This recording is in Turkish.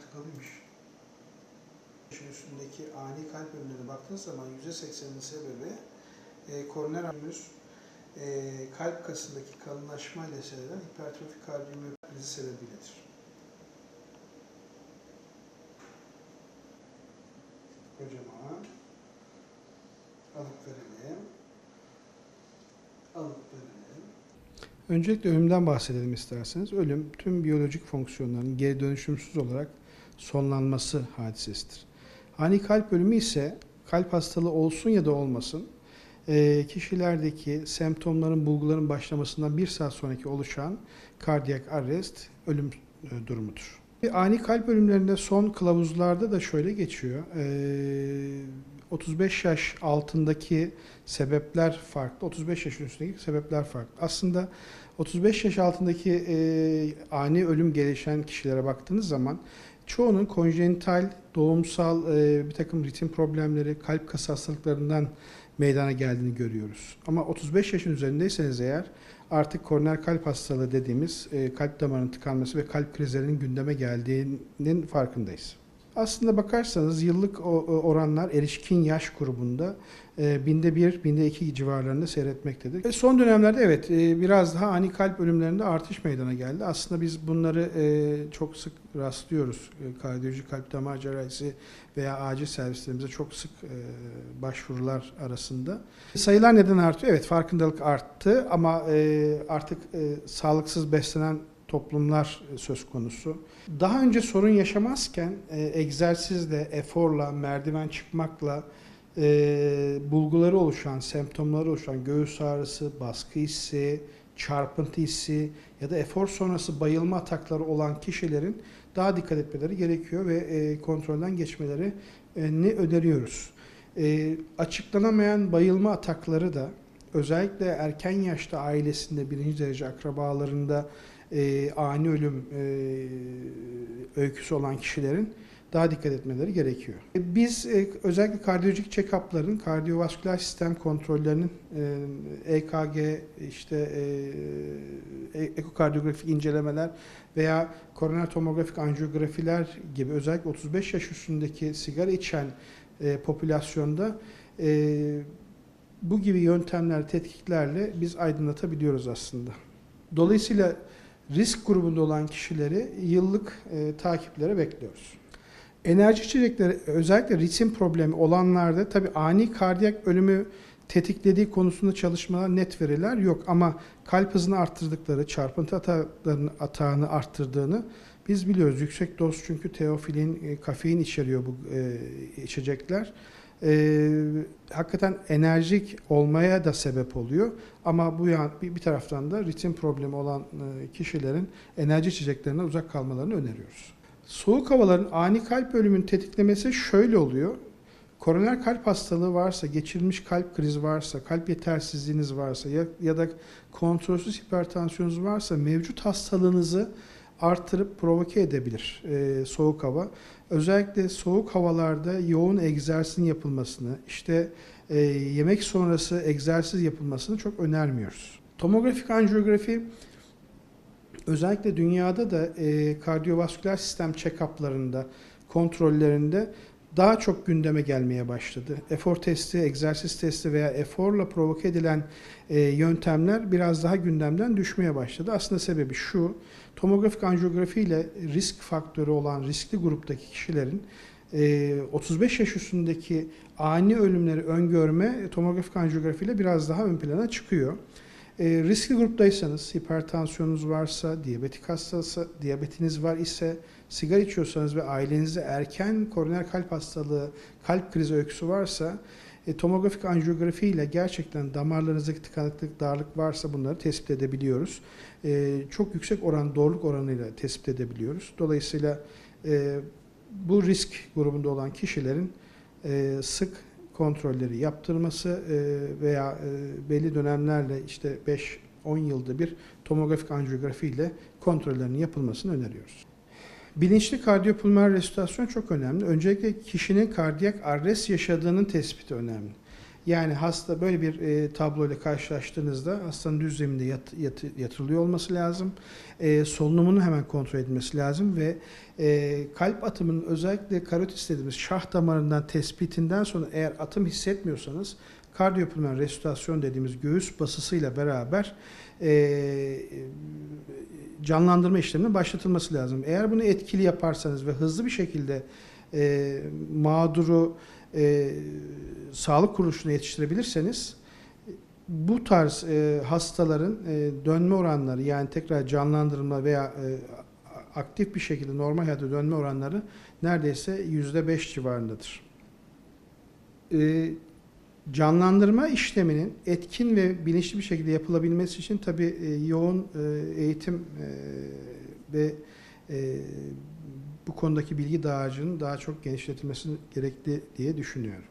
tıkalıymış. Şu üstündeki ani kalp ölümlerine baktığınız zaman %80'inin sebebi e, koroner arterimiz e, kalp kasındaki kalınlaşmayla sebeplenen hipertrofik kardiyomiyopati krizi sebebiyledir. Kocaman alıp verelim. Alıp verelim. Öncelikle ölümden bahsedelim isterseniz. Ölüm tüm biyolojik fonksiyonların geri dönüşümsüz olarak sonlanması hadisesidir. Ani kalp ölümü ise kalp hastalığı olsun ya da olmasın e, kişilerdeki semptomların, bulguların başlamasından bir saat sonraki oluşan kardiyak arrest ölüm e, durumudur. Ani kalp ölümlerinde son kılavuzlarda da şöyle geçiyor. E, 35 yaş altındaki sebepler farklı, 35 yaş üstündeki sebepler farklı. Aslında 35 yaş altındaki e, ani ölüm gelişen kişilere baktığınız zaman çoğunun konjenital, doğumsal e, bir takım ritim problemleri, kalp kas hastalıklarından meydana geldiğini görüyoruz. Ama 35 yaşın üzerindeyseniz eğer artık koroner kalp hastalığı dediğimiz e, kalp damarının tıkanması ve kalp krizlerinin gündeme geldiğinin farkındayız. Aslında bakarsanız yıllık oranlar erişkin yaş grubunda e, binde bir, binde iki civarlarında seyretmektedir. E, son dönemlerde evet e, biraz daha ani kalp ölümlerinde artış meydana geldi. Aslında biz bunları e, çok sık rastlıyoruz. Kardiyoloji, kalp damar cerrahisi veya acil servislerimize çok sık başvurular arasında. Sayılar neden artıyor? Evet farkındalık arttı ama artık sağlıksız beslenen toplumlar e, söz konusu. Daha önce sorun yaşamazken e, egzersizle, eforla, merdiven çıkmakla e, bulguları oluşan, semptomları oluşan göğüs ağrısı, baskı hissi, çarpıntı hissi ya da efor sonrası bayılma atakları olan kişilerin daha dikkat etmeleri gerekiyor ve kontrolden geçmeleri ne öneriyoruz. Açıklanamayan bayılma atakları da özellikle erken yaşta ailesinde birinci derece akrabalarında e, ani ölüm e, öyküsü olan kişilerin daha dikkat etmeleri gerekiyor. E, Biz e, özellikle kardiyolojik check-up'ların, kardiyovasküler sistem kontrollerinin e, EKG, işte e, e- ekokardiyografik incelemeler veya koroner tomografik anjiyografiler gibi özellikle 35 yaş üstündeki sigara içen e, popülasyonda e, bu gibi yöntemler, tetkiklerle biz aydınlatabiliyoruz aslında. Dolayısıyla risk grubunda olan kişileri yıllık e, takiplere bekliyoruz. Enerji içecekleri özellikle ritim problemi olanlarda tabi ani kardiyak ölümü tetiklediği konusunda çalışmalar net veriler yok ama kalp hızını arttırdıkları, çarpıntı atağını, atağını arttırdığını biz biliyoruz. Yüksek doz çünkü teofilin, e, kafein içeriyor bu e, içecekler. E, hakikaten enerjik olmaya da sebep oluyor. Ama bu yan, bir, bir taraftan da ritim problemi olan e, kişilerin enerji içeceklerinden uzak kalmalarını öneriyoruz. Soğuk havaların ani kalp ölümünü tetiklemesi şöyle oluyor. Koroner kalp hastalığı varsa, geçirilmiş kalp krizi varsa, kalp yetersizliğiniz varsa ya, ya da kontrolsüz hipertansiyonunuz varsa mevcut hastalığınızı artırıp provoke edebilir e, soğuk hava. Özellikle soğuk havalarda yoğun egzersizin yapılmasını, işte e, yemek sonrası egzersiz yapılmasını çok önermiyoruz. Tomografik anjiyografi özellikle dünyada da e, kardiyovasküler sistem check-up'larında, kontrollerinde daha çok gündeme gelmeye başladı. Efor testi, egzersiz testi veya eforla provoke edilen e, yöntemler biraz daha gündemden düşmeye başladı. Aslında sebebi şu, tomografik anjiyografi ile risk faktörü olan riskli gruptaki kişilerin e, 35 yaş üstündeki ani ölümleri öngörme tomografik anjiyografi ile biraz daha ön plana çıkıyor. E, riskli gruptaysanız, hipertansiyonunuz varsa, diyabetik hastası, diyabetiniz var ise, sigara içiyorsanız ve ailenizde erken koroner kalp hastalığı, kalp krizi öyküsü varsa, e, tomografik anjiyografi ile gerçekten damarlarınızdaki tıkanıklık, darlık varsa bunları tespit edebiliyoruz. E, çok yüksek oran, doğruluk oranıyla tespit edebiliyoruz. Dolayısıyla e, bu risk grubunda olan kişilerin e, sık kontrolleri yaptırması e, veya e, belli dönemlerle işte 5-10 yılda bir tomografik anjiyografi ile kontrollerinin yapılmasını öneriyoruz. Bilinçli kardiyopulmoner resüsitasyon çok önemli. Öncelikle kişinin kardiyak arrest yaşadığının tespiti önemli. Yani hasta böyle bir e, tabloyla karşılaştığınızda hastanın düz zeminde yat, yat- yatırılıyor olması lazım. E, solunumunu hemen kontrol edilmesi lazım ve e, kalp atımının özellikle karotis dediğimiz şah damarından tespitinden sonra eğer atım hissetmiyorsanız kardiyopulmoner resütasyon dediğimiz göğüs basısıyla beraber e, canlandırma işleminin başlatılması lazım. Eğer bunu etkili yaparsanız ve hızlı bir şekilde e, mağduru e, sağlık kuruluşuna yetiştirebilirseniz bu tarz e, hastaların e, dönme oranları yani tekrar canlandırılma veya e, aktif bir şekilde normal hayata dönme oranları neredeyse yüzde beş civarındadır. E, canlandırma işleminin etkin ve bilinçli bir şekilde yapılabilmesi için tabii e, yoğun e, eğitim e, ve e, bu konudaki bilgi dağarcığının daha çok genişletilmesi gerekli diye düşünüyorum.